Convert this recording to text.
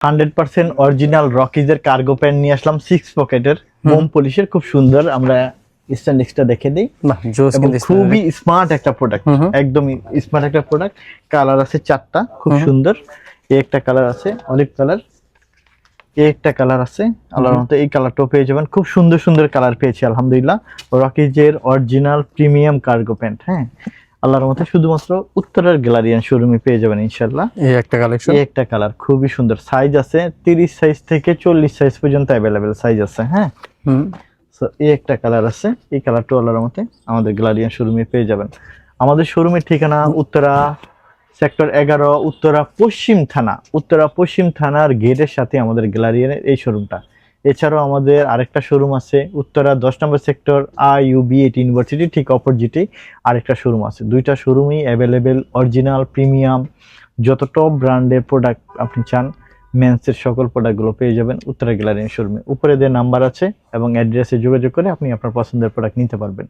Hundred percent original রকিজের cargo pant নিয়ে আসলাম সিক্স পকেটের। মোম পলিশের খুব সুন্দর। আমরা স্ট্যান্ডিক্সটা দেখে দিই। খুবই স্মার্ট একটা প্রোডাক্ট। একদমই স্মার্ট একটা প্রোডাক্ট কালার আছে চারটা খুব সুন্দর। এই একটা কালার আছে অলিভ কালার এই একটা কালার আছে। আল্লাহর মতো এই কালারটাও পেয়ে যাবেন। খুব সুন্দর সুন্দর কালার পেয়েছি আলহামদুলিল্লাহ। রকিজের অরিজিনাল প্রিমিয়াম কার্গো প্যান্ট হ্যাঁ? আল্লাহর মতো শুধুমাত্র উত্তরের গ্যালারিয়ান শোরুমে পেয়ে যাবেন ইনশাল্লাহ এই একটা কালেকশন এই একটা কালার খুবই সুন্দর। সাইজ আছে তিরিশ সাইজ থেকে চল্লিশ সাইজ পর্যন্ত অ্যাভেলেবেল সাইজ আছে হ্যাঁ? হুম। সো এই একটা কালার আছে এই কালারটা আল্লাহর মতে আমাদের গ্যালারিয়ান শোরুমে পেয়ে যাবেন। আমাদের শোরুমের ঠিকানা উত্তরা সেক্টর এগারো উত্তরা পশ্চিম থানা। উত্তরা পশ্চিম থানার গেটের সাথে আমাদের গ্যালারিয়ানের এই শোরুমটা এছাড়াও আমাদের আরেকটা শোরুম আছে, উত্তরা দশ নম্বর sector I UB eight university ঠিক অপোজিটে আরেকটা শোরুম আছে। দুইটা শোরুমই অ্যাভেলেবেল অরিজিনাল প্রিমিয়াম যত টপ ব্র্যান্ডের প্রোডাক্ট আপনি চান মেন্সের সকল প্রোডাক্টগুলো পেয়ে যাবেন উত্তরা গ্যালারি শোরুমে উপরে যে নাম্বার আছে এবং অ্যাড্রেসে যোগাযোগ করে আপনি আপনার পছন্দের প্রোডাক্ট নিতে পারবেন।